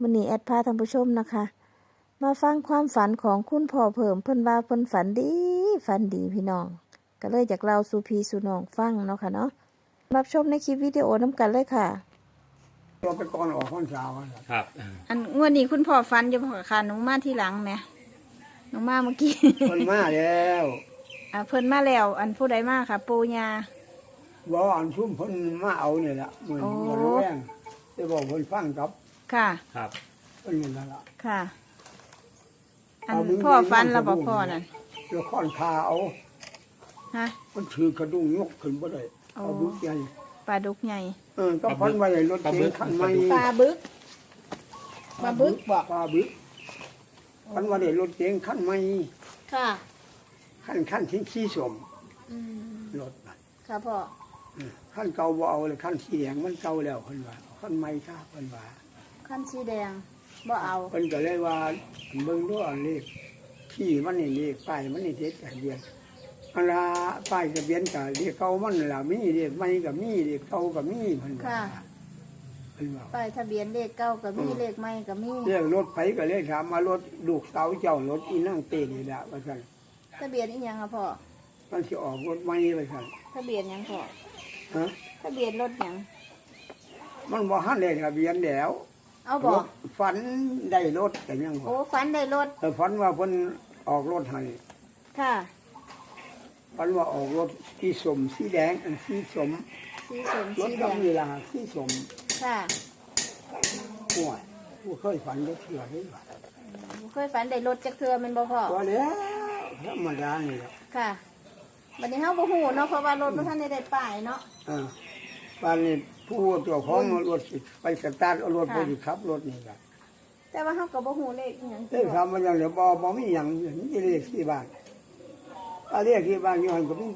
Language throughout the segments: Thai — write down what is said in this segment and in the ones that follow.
มันนี้แอดพาท่านผู้ชมนะคะ มาฟังความฝันของคุณพ่อเพิ่มเพิ่นว่าเพิ่นฝันดีฝันดีพี่น้อง ก็เลยอยากเล่าสู่พี่สู่น้องฟังเนาะค่ะเนาะรับชมในคลิปวิดีโอน้ำกันเลยค่ะตัวไปก่อนออกพรรษาวันละครับอันงวดนี้คุณพ่อฟันจะพอค่ะหนูมาที่หลังไหมหนูมาเมื่อกี้เพิ่นมาแล้วอ่าเพิ่นมาแล้ว อันผู้ใดมาค่ะ ปูยา บ่อันชุ่มเพิ่นมาเอานี่แหละเหมือนโอ้ บ่รู้แรงได้บอกเพิ่นฟังกับ ค่ะ ครับเพิ่นนี่ล่ะ ค่ะ อันเอามึงพ่อฟันมีแล้วบอน้ำสบู่พ่อนั่นแล้วค่อนคาเอา ฮะ มันถือกระดุงยกขึ้นบ่ได้โอ้เอาบุกใหญ่ปลาดุกใหญ่เออก็พันไว้ในรถเก๋งคันใหม่ปลาบึกปลาบึกบอกปลาบึกพันไว้ในรถเก๋งคันใหม่ค่ะคันคันที่ขี้สมอืมรถน่ะค่ะพ่อเออคันเก่าบ่เอาเลยคันสีแดงมันเก่าแล้วเพิ่นว่าคันใหม่ค่ะเพิ่นว่า ขั้นสีแดงบ่เอา เพิ่นก็เลยว่าเบิ่งดูอันเลขที่มันนี่เลขป้ายมันนี่เด็ดทะเบียนอันละป้ายทะเบียนก็เลขเก่ามันนั่นล่ะมีเลขใหม่ก็มีเลขเก่าก็มีเพิ่นว่าเพิ่นว่าป้ายทะเบียนเลขเก้ากับมีเลขไม่กับมีเรียกรถไผก็เลยถามมารถลูกสาวเจ้ารถอีนั่งเต้นี่แหละว่าซั่นทะเบียนอีหยังค่ะพ่อมันสิออกรถใหม่ว่าซั่นทะเบียนหยังพ่อฮะ ทะเบียนรถหยังมันบ่ทันได้ทะเบียนแล้ว เอาบอกรถฝันได้รถก็ยังโอ้บ่ฟันได้รถเออฝันว่าเพิ่นออกรถให้ค่ะ ฝันว่าออกรถสีสมสีแดงอันสีสมสีสมรถสีแดดำงเวลาสีสมค่ะห่วยผู้เคยฝันได้เถื่อได้ว่าเคยฝันได้รถจักเทือแมันบ่พ่อ ก็แล้วธรรมดานี่แหละค่ะบัดนี้เฮาบ่ฮู้เนาะเพราะว่ารถบ่ทันได้ได้ป้ายเนาะอ่าบ้านนี้ ผู้เจ้าของรถสิไปสตาร์ทเอารถไปค่ะสิขับรถนี่ล่ะแต่ว่าเฮาก็บ่ฮู้เลขอีหยังเอ้ยทำมาอย่างเดียวบ่บ่มีหยังนี่เรียกที่บ้านถ้าเรียกที่บ้านอยู่หั่นก็มี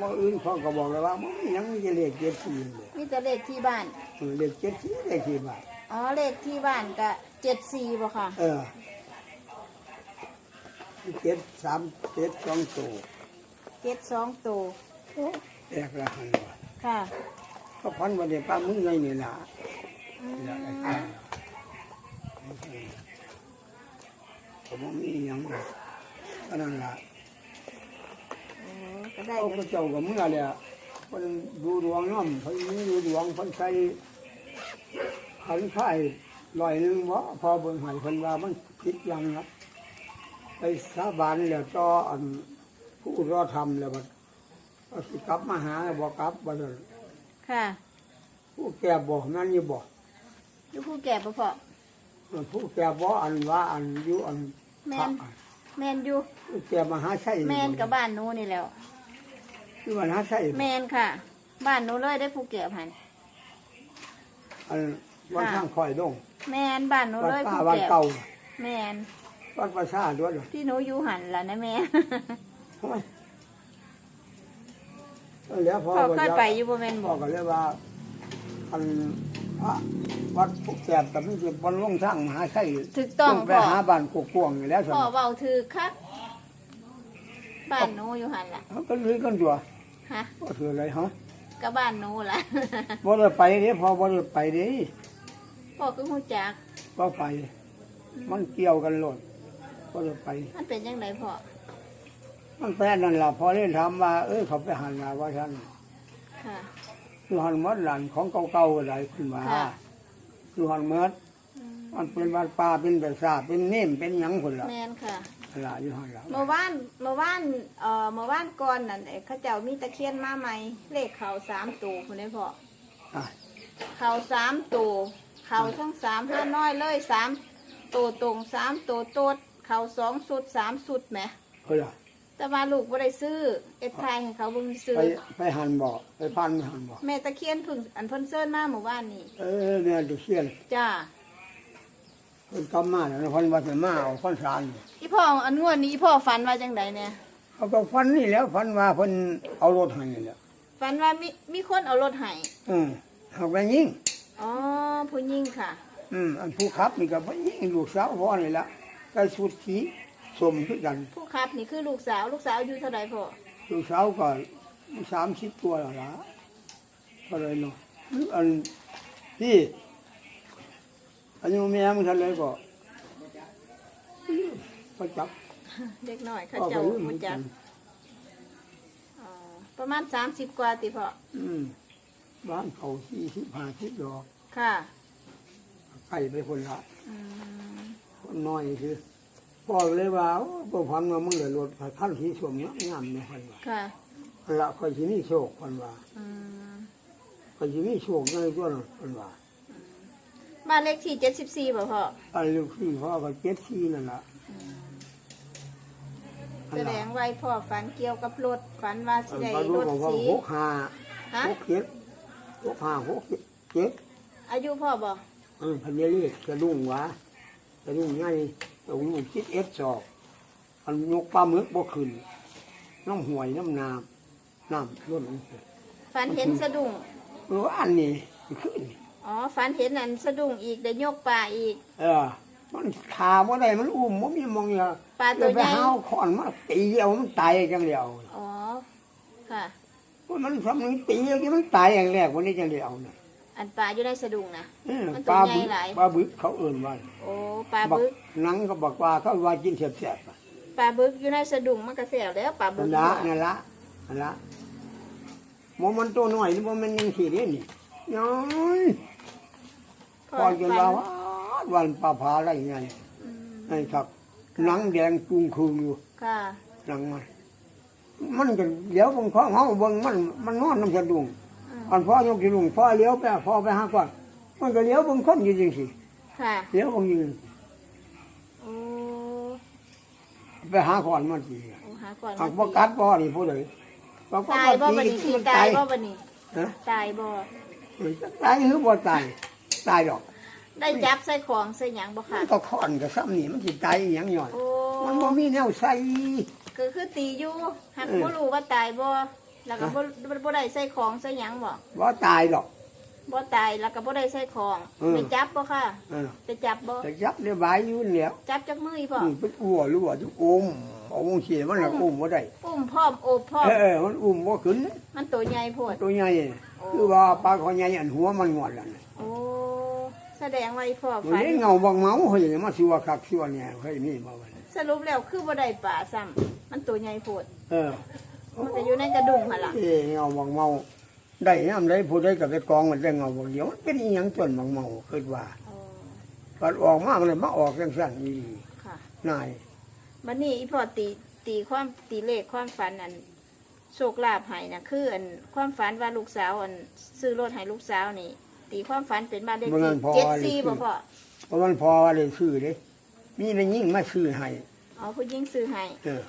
บ่อื่นเขาก็บอกเลยว่าบ่มีหยังมีแต่เรียกเจ็ดสี่เลยมีแต่เลขที่บ้าน เออเรียกเจ็ดสี่เรียกที่บ้าน อ๋อเลขที่บ้านก็74บ่ค่ะ เออเจ็ดสามเจ็ดสองตัว72ตัวแอกละหันว่าค่ะ ก็พันวันเดียวป้ามึงไงนี่ล่ะอืมนี่ล่ะไอ้ข้างก็บ่มีหยังหรอกก็นั่นล่ะโอ้ก็ได้เขาเดี๋ยวก็เจ้าก็เมื่อเลยเพิ่นดูดวงน้ำเพิ่นมีดูดวงเพิ่นใส่ขันไข่ลอยหนึงวะพอเบิ่งให้เพิ่นว่ามันผิดยังครับไปสาบานแล้วต่ออันผู้รอทำแล้วบัดก็สิกลับมาหาบ่กลับบ่ซั่น ค่ะผู้แก่บอกนั่นอยู่บ่อยู่ผู้แก่บ่พ่อผู้แก่บ่อันว่าอันอยู่อันแม่พระนแม่นอยู่ผู้แก่มหาชัยแม่นกับบ้านหนูนี่แหล้วคือมหาชัยแม่นค่ะ บ้านหนูเลยได้ผู้แก่พันอันวันข้างคอยลงแม่นบ้านหนูวัดเลยป้าผู้วัดแก่เก่าแม่นวัดประชาด้วยเหรอที่หนูอยู่หันล่ะนะแม่ โอ้ย แล้วพอพ่อก็เคยจะไปอยู่บ่แม่นพ่บ่อก็เลยว่าอันพระวัดพุกแสบแต่ไม่ใช่บนลงทางมหาชัยถูกต้องไปพ่อหาบ้านกกวงอยู่แล้วสพ่อมัยเว้าถือคักบ้านหนูอยู่หันล่ะเขาก็เลยกันตัวฮะก็คืออะไรฮะก็บ้านหนูล่ะบ่ได้ไปเด้พอบ่ได้ไปเด้พ่อคือฮู้จักก็ไป มันเกี่ยวกันโลดบ่ได้ไปมันเป็นจังไดพ่อ มันแปลนั่นล่ะพอได้ถามว่า เอ้ยเขาไปหันมาว่าฉันค่ะ คือหันหมดหลานของเก่าๆก็ได้ขึ้นมาค่ะ คือหันหมดอืมมันเป็นวัดป่าเป็นแบบสาเป็นเน่มเป็นหยังคนละแม่นค่ะ หลายอยู่หันละเมื่อวานเมื่อวานเอ่อเมื่อวานก่อนนั่นเอ้เขาเจ้ามีตะเคียนมาใหม่เลขเขาสามตัวคุณได้พ่ออะเขาสามตัวเขาทั้งสามห้าน้อยเลยสามตัวตรงสามตัวโตดเขาสองสุดสามสุดแหมเพื่อ แต่ว่าลูกบ่ได้ซื้อเอ็ดไทยให้เขาเบิ่งซื้อไปไปหันบ่อไปพันไปหันบ่อแม่ตะเคียนเพึ่งอันเพิ่นเซิร์นมาเมื่อวานนี้เออเนี่ยดูเชี่ยนจ้าเพิ่นกำมาแล้วเพิ่นว่าจะมาเอาข้อนสารนี่อีพ่ออันงวดนี้อีพ่อฝันว่าจังไดเนี่ยเขาก็ฟันนี่แหล้วฟันว่าเพิ่นเอารถให้นี่แหละฝันว่ามีมีคนเอารถให้อืมเอาไปยิงอ๋อผู้หญิงค่ะ อืมอันผู้ขับนี่ก็ไปยิงลูกสาวพ่อนี่ละใส่ชุดสี สมคือกัน ผู้ขับนี่คือลูกสาว ลูกสาวอายุเท่าไหร่พ่อลูกสาวก็สามสิบตัวแล้วล่ะก็เลยเนาะอันที่อายุแม่มันทันเลยก็ก็จับเด็กน้อยเขาก็เจ้าไปลืมมาจักนอ๋อประมาณสามสิบกว่าติพ่ออืมบ้านเขาสี่สิบห้าสิบดอกค่ะไก่ไปคนละอืมคนน้อยคือ พ่อเลยว่าพ่อพันว่ามึงเลยรถขั้นสีสวมเนี้ยงามเนี่ยคนว่าค่ะคนละคอยที่นี่โชคคนว่าอืมคอยที่นี่โชคในตัวนั้นคนว่าบ้านเลขที่เจ็ดสิบสี่บ่พ่ออันลูกที่พ่อก็เจ็ดสี่นั่นละอันแสดละงไว้พ่อฝันเกี่ยวกับรถฝันว่าสิอันได้มาดูรถของพ่อสีหกห้าฮะหกเจ็ดหกห้าหกเจ็ดอายุพ่อบ่เออพันเยลี่กระดุ้งหวะกระดุ้งง่ายตรงลูกคิดเอสสอบอันยกปลาหมึกบ่ขึ้นน้ำห่วยน้ำน้ำน้ำล้นฝันเห็นสะดุ้งเอออันนี้ขึ้นอ๋อฝันเห็นอันสะดุ้งอีกได้ยกปลาอีก เออ มันขาบ่ได้มันอุ้มมันมีมองอย่าปลาตัวไปใหญ่หาเอาขอนมาตีเอามันตายจังเดียวอ๋อค่ะมันทำนึงตีเอาที่มันตายอย่างแรกวันนี้จังเดียวน่ะ อันปลาอยู่ในสะดุ้งนะเออมันปตัวลาใหญ่บึกหลาย ปลาบึกเขาเอิ่นว่าโอ้ปลาบักบึกหนังก็บอกว่าเขาว่ากินแซ่บๆอะปลาบึกอยู่ในสะดุ้งมันก็แซ่บแล้วปลาบึนั่กนละนั่นละนั่นละหมอมันตัวหน่อยนี่บ่แมันยังสีเด้นี่น้อยพ่พอจนว่าว่าวันปลาผาอะไรไงอืมนั่นครับหนังแดงจุงคืงอยู่ ค่ะหนังมันมันก็เดี๋ยวบางข้อเขาเบิ่งมันมันนอนน้ำสะดุ้ง อืมอันพ่อยกสะดุ้งพ่อเลี้ยวไปพ่อไปหาก่อนมันก็เลี้ยวเบางคนอยู่จังสิค่ะเลี้ยวเบางอยู่โอ้ไปหาก่อนมันสิโอ้หาก่อนหักมาบ่ตีกัดบ่นี่ผู้ใดบ่กัดตายบ่บ่บัดตีนี้ที่มันตาตายยบ่บัดนี้ฮะตายบ่ตายหรือบ่ตายตายดอก ได้จับใส่ของใส่หยังบ่ค่ะก็ค้อนก็ซ้ำนี่มันสิตายอหยังย่อยโอ้มันบ่มีแนวใส่ก็คือตีอยู่หักเออบ่รู้ว่าตายบ่ แล้วก็บ่บ่บ่ได้ใส่ของใส่หยังบ่บ่ตายดอก บ่ตายแล้วก็บ่ได้ใส่ของเออไปจับบ่ค่ะเออไปจับบ่แต่ยับเรียบายอยู่นี่แหล้วจับจักมืออีพ่ออืมเป็นอ้วหรือว่าจะอุ้มเอาวงเสียมันน่ะอุ้มบ่ได้อุ้มพร้อมโอบพร้อมเออเออมันอุ้มบ่ขึ้น มันตัวใหญ่โพดตัวใหญ่โอ้คือว่าปลาคอใหญ่อันหัวมันงอดแล้วน่ะโอ้แสดงว่าอีพ่อมันฝันได้เงาบางเมาเฮ้ยมาสิว่าคักสิว่าเนี่ยเฮ้ยมีบ่วะสรุปแล้วคือบ่ได้ป่าซ้ำมันตัวใหญ่โพดเออ มันก็อยู่ในกระดุมหั่นล่ะเอ้เงาบางเมา ได้ยามใดผู้ใดก็ไปกองมันได้เงาบางเดียวมันเป็นอีหยังจนบางเมาคิดว่าโอ้ก็ออกมามันเลยมาออกจังซั่นนี่ค่ะนายบัดนี้อีพ่อตีตีความตีเลขความฝันอันโชคลาภให้นะคืออันความฝันว่าลูกสาวอันซื้อรถให้ลูกสาวนี่ ตีความฝันเป็นบ้านเลขบ่ที่นั้นพอเจ็ดเลยสี่คืบ่อพ่อเพราะมันพอว่าได้ซื้อเด้มีแม่ยิ่งมาซื้อให้ อ๋อผู้หญิงซื้อให้เออ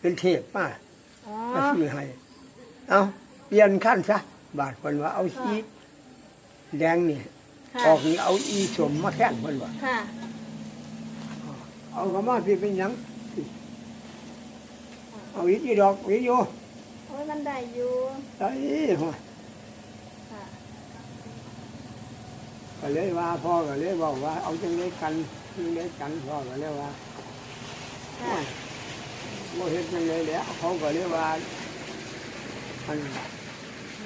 เป็นเทพป้า อ๋อมาซื้อให้ เอาเปลี่ยนขั้นซะ บาทเพิ่นว่าเอาสีแดงนี่ค่ะออกนี่เอาอีสมมาแข่งเพิ่นว่า ค่ะ เอาก็มาพี่เป็นหยังเอาอีกอีดอกอีกอยู่โอ้ยมันได้อยู่ไอ้หัวค่ะ ก็เลยว่าพ่อก็เลยบอกว่า เอาจังเลยกันจังเลยกันพ่อก็เลยว่า ค่ะ โมเห็นจังเลยแหล้ว เขาก็เลยว่ามัน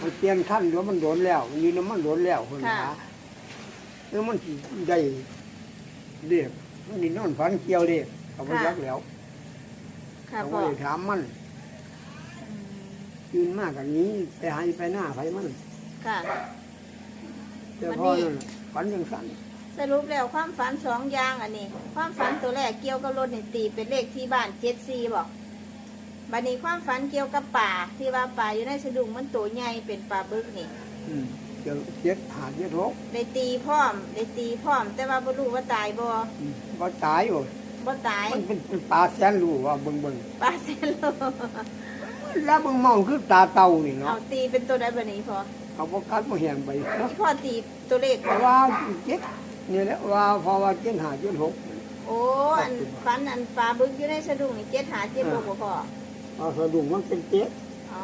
มันเปลี่ยนขั้นแล้วมันโดนแล้วมันอยืนมันโดนแล้วคนหาแล้วมันสิได้เรียกมันนี่นอนฝันเกี่ยวเรียกเขาไม่ยักแล้วค่ะเขาพ่อไม่ได้ถามมันอืมยืนมากกันนี้ไปหายไปหน้าไปมันค่ะ แต่วันพ่อนี้นั่นน่ะฝันยังสั้นสรุปแล้วความฝันสองอย่างอันนี้ ความฝันตัวแรกเกี่ยวกับรถนี่ตีเป็นเลขที่บ้านเจ็ดสี่บอก บัดนี้ความฝันเกี่ยวกับป่าที่ว่าป่าอยู่ในสะดุ้งมันตัวใหญ่เป็นป่าบึกนี่อืมเดี๋ยวเจ็ดหาเจ็ดหกได้ตีพร้อมได้ตีพร้อม แต่ว่าบ่รู้ว่าตายบ่อืมบ่ตายโอ้ยบ่ตายมันเป็นเป็นปลาแสนรู้ว่าเบิ่งเบิ่งป่าเซนโลแล้วเบิ่งเมาคือตาเต่านี่เอาเนาะตีเป็นตัวใดบัดนี้พอเขาบ่กัดบ่แหงไปเนาะที่พ่อตีตัวเลขเพราะว่าเจ็ดนี่แหละว่าเพอว่าเจ็ดหาเจ็ดหกโอ้อันฝันอันป่าบึกอยู่ในสะดุ้งนี่เจ็ดหาเจ็ดบ่บ่พอ เอาสะดุ้งมันเป็นเจ็ดอ๋อ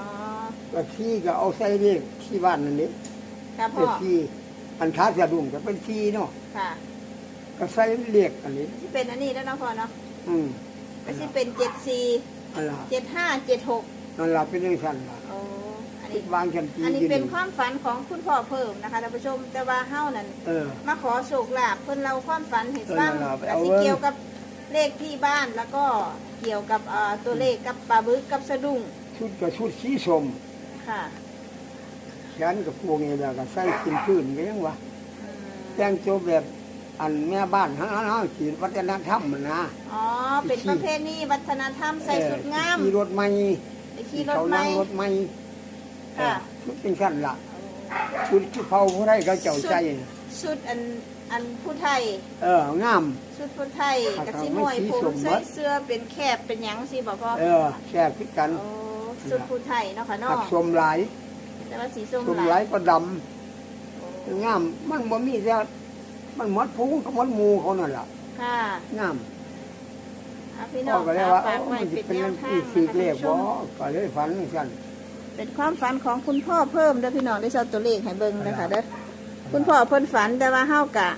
ก็ที่ก็เอาใส่เลขที่บ้านนั่นนี่ค่ะพ่เป็อนที่อันขาสะดุ้งก็เป็นที่เนาะค่ะก็ใส่เลขอันนี้ ที่เป็นอันนี้แล้วเนาะพ่อเนาะอืมก็สิเป็นเจ็ดสี่อันละเจ็ดห้าเจ็ดหกนั่นละเป็นเรื่องสั้นละโอ้อันนคินี้ดวางฉันตีอันนี้อยู่เป็นความฝันของคุณพ่อเพิ่มนะคะท่านผู้ชมแต่ว่าเฮานั่นเออ มาขอโชคลาภเพิ่นเราความฝันให้ฟังเออนั่นล่ะไปแต่เอา ที่เบิ่งเกี่ยวกับ เลขที่บ้านแล้วก็เกี่ยวกับเอ่อตัวเลขกับปลาบึกกับสะดุ้งชุดกับชุดสีสมค่ะแขนกับพวงนี่แล้วก็ใส่ขึ้นพื้นก็ยังวะอืมแต่งตัวแบบอันแม่บ้านฮะฮะขีดวัฒนธรรมมันนะอ๋อเป็นประเพณีวัฒนธรรมใส่สุดงามเออขี่รถไม่ไปขี่รถเขาไหม นั่งรถไม่ค่ะ ชุดเป็นขั้นละชุดที่เผาผู้ได้เขาเจ้าใจชุดอัน อันผู้ไทย เอองาม ชุดผู้ไทยครับกะสิมวยไม่สีผมสม ใส่บัติเสื้อเป็นแคบเป็นหยังสิบอกพ่อเออแช่พิกันโอ้ชุดผู้ไทยเนาะค่ะเนาะหักสมหลายแต่ว่าสีส้มสมหหลาลายยก็ดำงาม มันบ่มีแต่มันหมดพุงกับหมดหมูเขานั่นล่ะค่ะงามอะพี่น้พ่อองก็เลยว่าฝากโอ้ไว้มันจะเป็นเป็นแนวเรื่องทางที่สีนะคะเลขท่านบ่ผู้ชมก็เลยฝันสั่นเป็นความฝันของคุณพ่อเพิ่มเด้อพี่น้องได้ชอบตัวเลขให้เบิ่งนะคะเด้อ คุณพ่อเพิ่นฝันแต่ว่าเฮากะ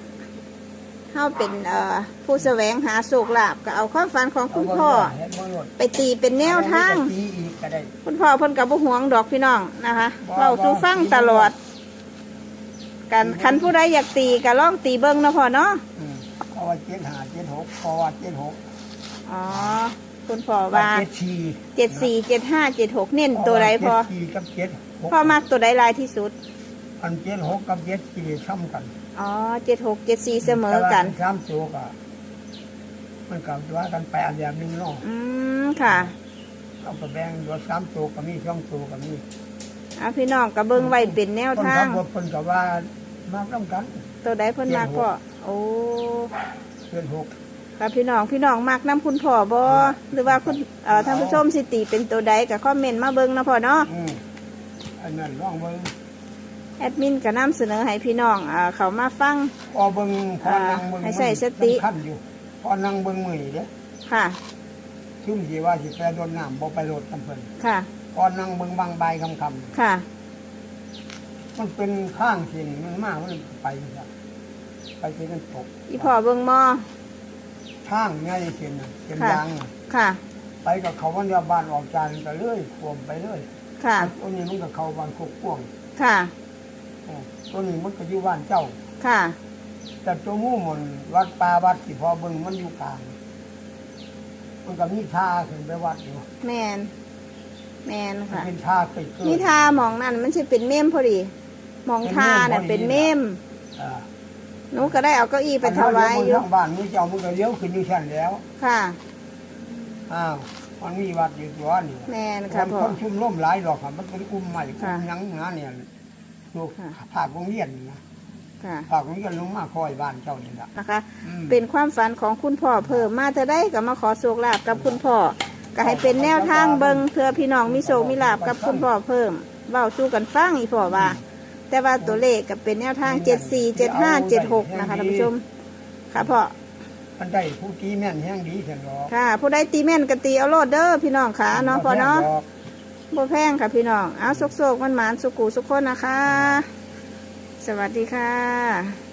เฮาเป็นเอ่อผู้แสวงหาโชคลาภก็เอาความฝันของคุณพ่อเาเบิ่งว่าเฮ็ดบ่หมดไปตีเป็นแนวทาง เอไปตีอีกก็ได้ คุณพ่อเพิ่นกับบ่หวงดอกพี่น้องนะคะบ่เราสู่ฟังบ่ ตลอด กันคันผู้ใดอยากตีก็ลองตีเบิ่งเนาะพ่อเนาะอืมเพราะว่าเจ็ดห้าเจ็ดหกเพราะว่าเจ็ดหกอ๋อคุณพ่อว่าเจ็ดสี่เจ็ดสี่เจ็ดห้าเจ็ดหกเน้นตัวใดพอเจ็ดสี่กับเจ็ดหกพ่อมักตัวใดหลายที่สุด อันเจ็ดหกกับเจ็ดสี่ซ้ำกันอ๋อเจ็ดหกเจ็ดสี่เสมอกันแต่ว่าสามตัวก็มันกับว่ากันไปอันแบบหนึงเนาะอืมค่ะเอาไปแบ่งตัวสามตัวก็มีสองตัวก็มีเอาพี่น้องก็เบิ่งไว้เป็นแนวคนทาขังบรถคนกับว่ามากต้องกัน ตัวใดเพิ่นมักพ่อโอ้เจ็ดหกครับพี่น้องพี่น้องมักน้ำคุณพ่อบ่หรือว่าคุณเอ่อท่านผู้ชมสิตีเป็นตัวใดก็คอมเมนต์มาเบิ่งเนาะพ่อเนาะอืมอันนั้นลองเบิ่ง แอดมินก็นำเสนอให้พี่น้องอ่าเขามาฟัง พอเบิ่งพอนั่งเบิ่งให้ใส่สติสำคัญอยู่พอนั่งเบิ่งมือเด้ค่ะซึ่งสิว่าสิไปโดนน้ำบ่ไปโดดกันเพิ่นค่ะ พอนั่งเบิ่งบางใบคำคำค่ะๆมันเป็นข้างเส้นมันมากมันไปครับไปที่มันตกอีพ่อเบิ่งหมอข้างง่ายเส้นน่ะเส้นค่ะ ยางน่ะค่ะ ไปกับเขาวันเดียวบ้านออกจานก็เลยท่วมไปเลยค่ะตัวนี้มันก็เข้าบ้านโคกพ่วงค่ะอ๋อ ตัวนี้มันก็อยู่บ้านเจ้า ค่ะ แต่ตัวหมู่หมนวัดป่าวัดที่พอเบิ่งมันอยู่กลางมันก็มีท่าขึ้นไปวัดอยู่แมนแมนมันค่ะ เป็นท่าเกิดเกินี่ดทาหมองนั่นมันสิเป็นเมมพอดีหมองทาน่ะเป็เป็นนเมเมม มอ่าหนูก็ได้เอาเก้าอี้ไปถวายอยู่ทางบ้านมือเจ้ามันก็เลี้ยวขึ้นอยู่ชั้นแล้วค่ะ อ้าวมันมีวัดอยู่ตัวนี่แมนค่ะคนพ่อ คนชุมร่มหลายดอกครับมันเป็นกลุ่มใหม่กลุ่ค่ะมหยังงานเนี่ย อยู่ค่ะ ภาคโรงเรียนนี่นะค่ะ ภาคโรงเรียนลงมาคอยบ้านเจ้านี่ละนะคะ อืม เป็นความฝันของคุณพ่อเพิ่มมาเธอได้ก็มาขอโชคลาภกับคุณพ่อก็ให้เป็นแนวทางเบิงเพื่อพี่น้องมีโชคมีลาภกับคุณพ่อเพิ่มเว้าสู้กันฟังอีพ่อว่า แต่ว่าตัวเลขก็เป็นแนวทาง74 75 76นะคะท่านผู้ชม ค่ะพ่อ มันได้ผู้ตีแม่นแห้งดีเสียงหรอกค่ะผู้ใดตีแม่นก็ตีเอาโลดเด้อพี่น้องค่ะเนาะพ่อเนาะดอก บ่แพงค่ะพี่น้อง เอาสุกๆมันหมานสุกูสุกคนนะคะ สวัสดีค่ะ